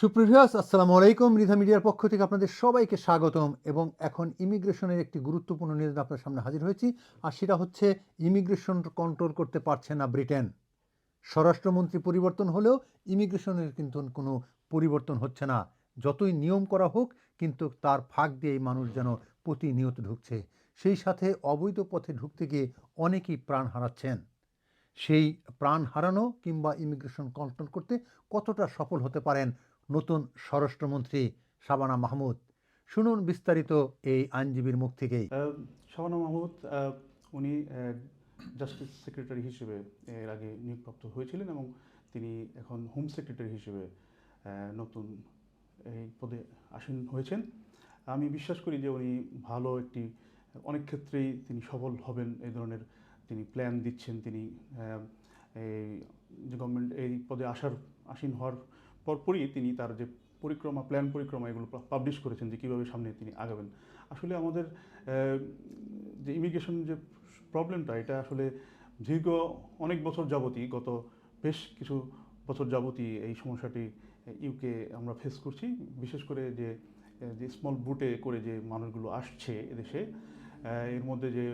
সুপ্রিভিয়াস আসসালামু আলাইকুম। রিধা মিডিয়ার পক্ষ থেকে আপনাদের সবাইকে স্বাগতম এবং এখন ইমিগ্রেশনের একটি গুরুত্বপূর্ণ নিউজ আপনার সামনে হাজির হয়েছি, আর সেটা হচ্ছে ইমিগ্রেশন কন্ট্রোল করতে পারছে না ব্রিটেন। স্বরাষ্ট্রমন্ত্রী পরিবর্তন হলেও ইমিগ্রেশনের কিন্তু কোনো পরিবর্তন হচ্ছে না। যতই নিয়ম করা হোক, কিন্তু তার ফাঁক দিয়ে এই মানুষ যেন প্রতিনিয়ত ঢুকছে। সেই সাথে অবৈধ পথে ঢুকতে গিয়ে অনেকেই প্রাণ হারাচ্ছেন। সেই প্রাণ হারানো কিংবা ইমিগ্রেশন কন্ট্রোল করতে কতটা সফল হতে পারেন নতুন স্বরাষ্ট্রমন্ত্রী শাবানা মাহমুদ। শুনুন বিস্তারিত এই আইনজীবীর মুখ থেকেই। শাবানা মাহমুদ উনি জাস্টিস সেক্রেটারি হিসেবে এর আগে নিয়োগপ্রাপ্ত হয়েছিলেন এবং তিনি এখন হোম সেক্রেটারি হিসেবে নতুন এই পদে আসীন হয়েছেন। আমি বিশ্বাস করি যে উনি ভালো একটি, অনেক ক্ষেত্রেই তিনি সফল হবেন, এই ধরনের তিনি প্ল্যান দিচ্ছেন। তিনি এই গভর্নমেন্ট এই পদে আসার, আসীন হওয়ার পরপরই তিনি তার যে পরিক্রমা প্ল্যান পরিক্রমা এগুলো পাবলিশ করেছেন যে কীভাবে সামনে তিনি আগাবেন। আসলে আমাদের যে ইমিগ্রেশন যে প্রবলেমটা এটা আসলে দীর্ঘ অনেক বছর যাবতই, গত বেশ কিছু বছর যাবতই এই সমস্যাটি ইউকে আমরা ফেস করছি। বিশেষ করে যে যে স্মল বুটে করে যে মানুষগুলো আসছে এদেশে এর মধ্যে যে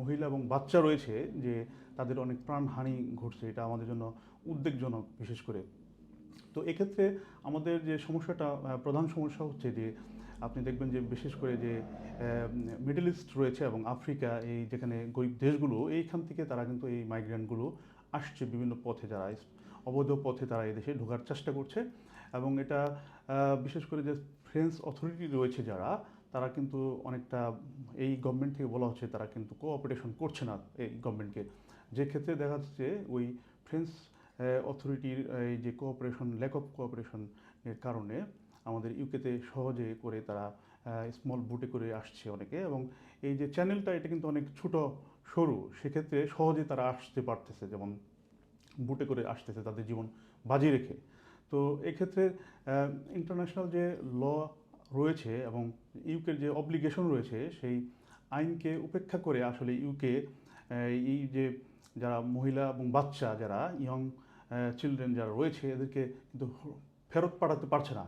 মহিলা এবং বাচ্চা রয়েছে, যে তাদের অনেক প্রাণহানি ঘটছে, এটা আমাদের জন্য উদ্বেগজনক বিশেষ করে। তো এক্ষেত্রে আমাদের যে সমস্যাটা প্রধান সমস্যা হচ্ছে যে, আপনি দেখবেন যে বিশেষ করে যে মিডল ইস্ট রয়েছে এবং আফ্রিকা, এই যেখানে গরিব দেশগুলো, এইখান থেকে তারা কিন্তু এই মাইগ্রেন্টগুলো আসছে বিভিন্ন পথে যারা, অবৈধ পথে তারা এদেশে ঢোকার চেষ্টা করছে এবং এটা বিশেষ করে যে ফ্রেঞ্চ অথরিটি রয়েছে যারা, তারা কিন্তু অনেকটা এই গভর্নমেন্ট থেকে বলা হচ্ছে তারা কিন্তু কোঅপারেশন করছে না এই গভর্নমেন্টকে যে ক্ষেত্রে দেখা যাচ্ছে ওই ফ্রেঞ্চ অথরিটির এই যে কোঅপারেশন ল্যাক অফ কোঅপারেশনের কারণে আমাদের ইউকেতে সহজে করে তারা স্মল বুটে করে আসছে অনেকে এবং এই যে চ্যানেলটা এটা কিন্তু অনেক ছোট, সরু। সেক্ষেত্রে সহজে তারা আসতে পারতেছে, যেমন বুটে করে আসতেছে তাদের জীবন বাজি রেখে। তো এক্ষেত্রে ইন্টারন্যাশনাল যে ল রয়েছে এবং ইউকের যে অব্লিগেশন রয়েছে, সেই আইনকে উপেক্ষা করে আসলে ইউকে এই যে যারা মহিলা এবং বাচ্চা, যারা ইয়ং চিলড্রেন যারা রয়েছে, এদেরকে কিন্তু ফেরত পাঠাতে পারছে না।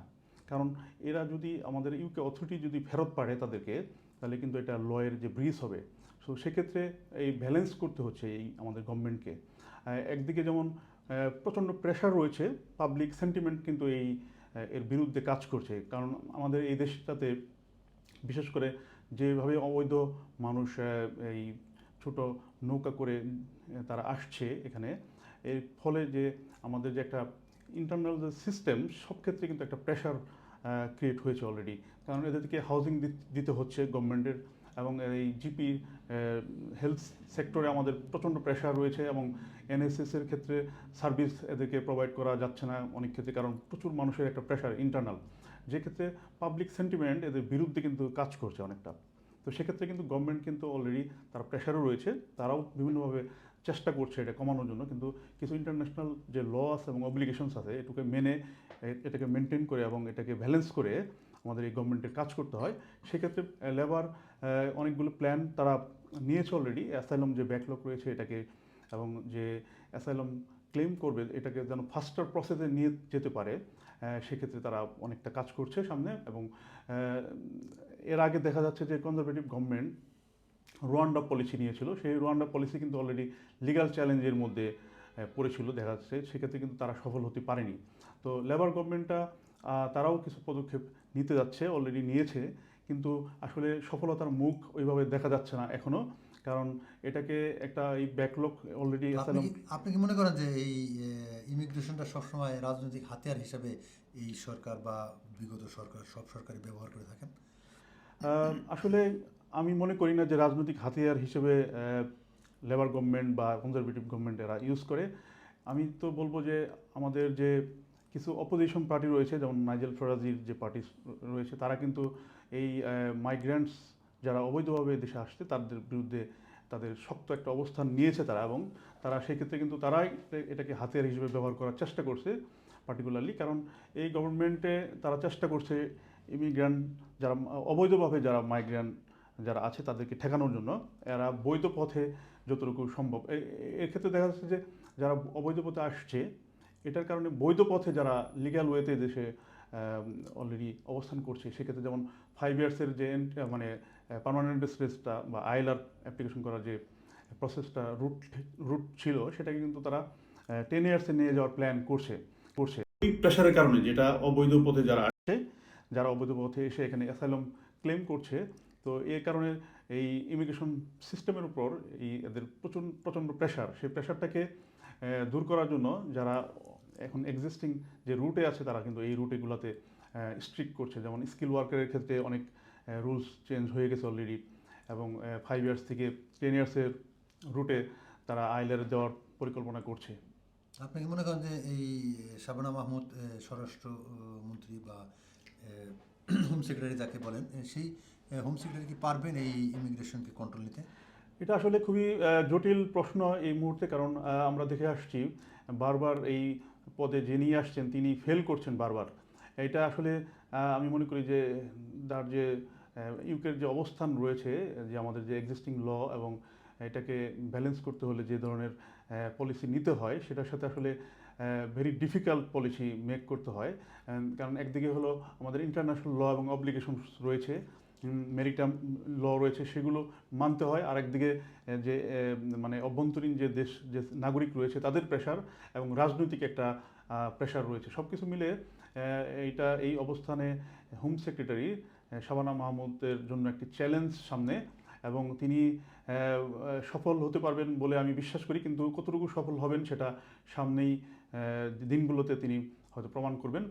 কারণ এরা যদি আমাদের ইউকে অথরিটি যদি ফেরত পারে তাদেরকে, তাহলে কিন্তু এটা লয়ের যে ব্রিজ হবে। সো সেক্ষেত্রে এই ব্যালেন্স করতে হচ্ছে এই আমাদের গভর্নমেন্টকে একদিকে যেমন প্রচণ্ড প্রেশার রয়েছে পাবলিক সেন্টিমেন্ট কিন্তু এই এর বিরুদ্ধে কাজ করছে। কারণ আমাদের এই দেশটাতে বিশেষ করে যেভাবে অবৈধ মানুষ এই ছোট নৌকা করে তারা আসছে এখানে এর ফলে যে আমাদের যে একটা ইন্টারনাল যে সিস্টেম সব ক্ষেত্রে কিন্তু একটা প্রেশার ক্রিয়েট হয়েছে অলরেডি কারণ এদেরকে হাউজিং দিতে হচ্ছে গভর্নমেন্টের এবং এই জিপি হেলথ সেক্টরে আমাদের প্রচণ্ড প্রেশার রয়েছে এবং এনএসএস এর ক্ষেত্রে সার্ভিস এদেরকে প্রোভাইড করা যাচ্ছে না অনেক ক্ষেত্রে কারণ প্রচুর মানুষের একটা প্রেশার ইন্টারনাল যে ক্ষেত্রে পাবলিক সেন্টিমেন্ট এদের বিরুদ্ধে কিন্তু কাজ করছে অনেকটা। তো সেক্ষেত্রে কিন্তু গভর্নমেন্ট কিন্তু অলরেডি তার প্রেশারও রয়েছে, তারাও বিভিন্নভাবে চেষ্টা করছে এটা কমানোর জন্য, কিন্তু কিছু ইন্টারন্যাশনাল যে ল আছে এবং অব্লিগেশনস আছে, এটুকে মেনে এটাকে মেনটেন করে এবং এটাকে ব্যালেন্স করে আমাদের এই গভর্নমেন্টের কাজ করতে হয়। সেক্ষেত্রে লেবার অনেকগুলো প্ল্যান তারা নিয়েছে অলরেডি অ্যাসাইলম যে ব্যাকলগ রয়েছে এটাকে এবং যে অ্যাসাইলম ক্লেম করবে, এটাকে যেন ফাস্টার প্রসেসে নিয়ে যেতে পারে সেক্ষেত্রে তারা অনেকটা কাজ করছে সামনে এবং এর আগে দেখা যাচ্ছে যে কনজারভেটিভ গভর্নমেন্ট রোয়ান্ডা পলিসি নিয়েছিল। সেই রোয়ান্ডা পলিসি কিন্তু অলরেডি লিগাল চ্যালেঞ্জের মধ্যে পড়েছিল দেখা যাচ্ছে। সেক্ষেত্রে কিন্তু তারা সফল হতে পারেনি। তো লেবার গভর্নমেন্টটা তারাও কিছু পদক্ষেপ নিতে যাচ্ছে অলরেডি নিয়েছে। কিন্তু আসলে সফলতার মুখ ওইভাবে দেখা যাচ্ছে না এখনও কারণ এটাকে একটা এই ব্যাকলগ অলরেডি আপনি কি আপনি কি মনে করেন যে এই ইমিগ্রেশনটা সবসময় রাজনৈতিক হাতিয়ার হিসেবে এই সরকার বা বিগত সরকার সব সরকারই ব্যবহার করে থাকেন? আসলে আমি মনে করি না যে রাজনৈতিক হাতিয়ার হিসেবে লেবার গভর্নমেন্ট বা কনজারভেটিভ গভর্নমেন্ট এরা ইউজ করে। আমি তো বলব যে আমাদের যে কিছু অপোজিশন পার্টি রয়েছে, যেমন নাইজেল ফরাজির যে পার্টি রয়েছে, তারা কিন্তু এই মাইগ্রেন্টস যারা অবৈধভাবে দেশে আসছে, তাদের বিরুদ্ধে তাদের শক্ত একটা অবস্থান নিয়েছে তারা এবং তারা সেক্ষেত্রে কিন্তু তারাই এটাকে হাতিয়ার হিসেবে ব্যবহার করার চেষ্টা করছে পার্টিকুলারলি কারণ এই গভর্নমেন্টে তারা চেষ্টা করছে ইমিগ্রান্ট যারা, অবৈধভাবে যারা মাইগ্রেন্ট যারা আছে তাদেরকে ঠেকানোর জন্য এরা বৈধ পথে যতটুকু সম্ভব। এ- এ- ক্ষেত্রে দেখা যাচ্ছে যে যারা অবৈধ পথে আসছে, এটার কারণে বৈধ পথে যারা লিগ্যাল ওয়েতে দেশে অলরেডি অবস্থান করছে, সেক্ষেত্রে যেমন ফাইভ ইয়ার্সের যে মানে পার্মানেন্ট রেসিডেন্সটা বা আইএলআর অ্যাপ্লিকেশন করার যে প্রসেসটা রুট রুট ছিল, সেটাকে কিন্তু তারা টেন ইয়ার্সে নিয়ে যাওয়ার প্ল্যান করছে করছে। এই প্রেশারের কারণে যেটা অবৈধ পথে যারা আসছে, যারা অবৈধ পথে এসে এখানে অ্যাসাইলম ক্লেম করছে তো এই কারণে এই ইমিগ্রেশন সিস্টেমের উপর এই এদের প্রচণ্ড প্রচণ্ড প্রেশার সেই প্রেশারটাকে দূর করার জন্য যারা এখন এক্সিস্টিং যে রুটে আছে তারা কিন্তু এই রুটেগুলোতে স্ট্রিক্ট করছে। যেমন স্কিল ওয়ার্কারের ক্ষেত্রে অনেক রুলস চেঞ্জ হয়ে গেছে অলরেডি এবং ফাইভ ইয়ার্স থেকে টেন ইয়ার্সের রুটে তারা আইলার দেওয়ার পরিকল্পনা করছে। আপনি কি মনে করেন যে এই শাবানা মাহমুদ এ, স্বরাষ্ট্র মন্ত্রী বা হোম সেক্রেটারি যাকে বলেন সেই হোম সেক্রেটারি কি পারবেন এই ইমিগ্রেশনকে কন্ট্রোল নিতে? এটা আসলে খুবই জটিল প্রশ্ন এই মুহূর্তে কারণ আমরা দেখে আসছি, বারবার এই পদে যিনি আসছেন তিনি ফেল করছেন বারবার। এটা আসলে আমি মনে করি যে, তার যে ইউকের যে অবস্থান রয়েছে, যে আমাদের যে এক্সিস্টিং ল এবং এটাকে ব্যালেন্স করতে হলে যে ধরনের পলিসি নিতে হয়, সেটার সাথে আসলে ভেরি ডিফিকাল্ট পলিসি মেক করতে হয়। কারণ একদিকে হলো আমাদের ইন্টারন্যাশনাল ল এবং অব্লিগেশনস রয়েছে মেরিটাম ল রয়েছে, সেগুলো মানতে হয়। আর একদিকে যে মানে অভ্যন্তরীণ যে দেশ, যে নাগরিক রয়েছে, তাদের প্রেশার এবং রাজনৈতিক একটা প্রেশার রয়েছে। সব কিছু মিলে এইটা, এই অবস্থানে হোম সেক্রেটারি শাবানা মাহমুদের জন্য একটি চ্যালেঞ্জ সামনে এবং তিনি সফল হতে পারবেন বলে আমি বিশ্বাস করি, কিন্তু কতটুকু সফল হবেন সেটা সামনেই দিনগুলোতে তিনি হয়তো প্রমাণ করবেন।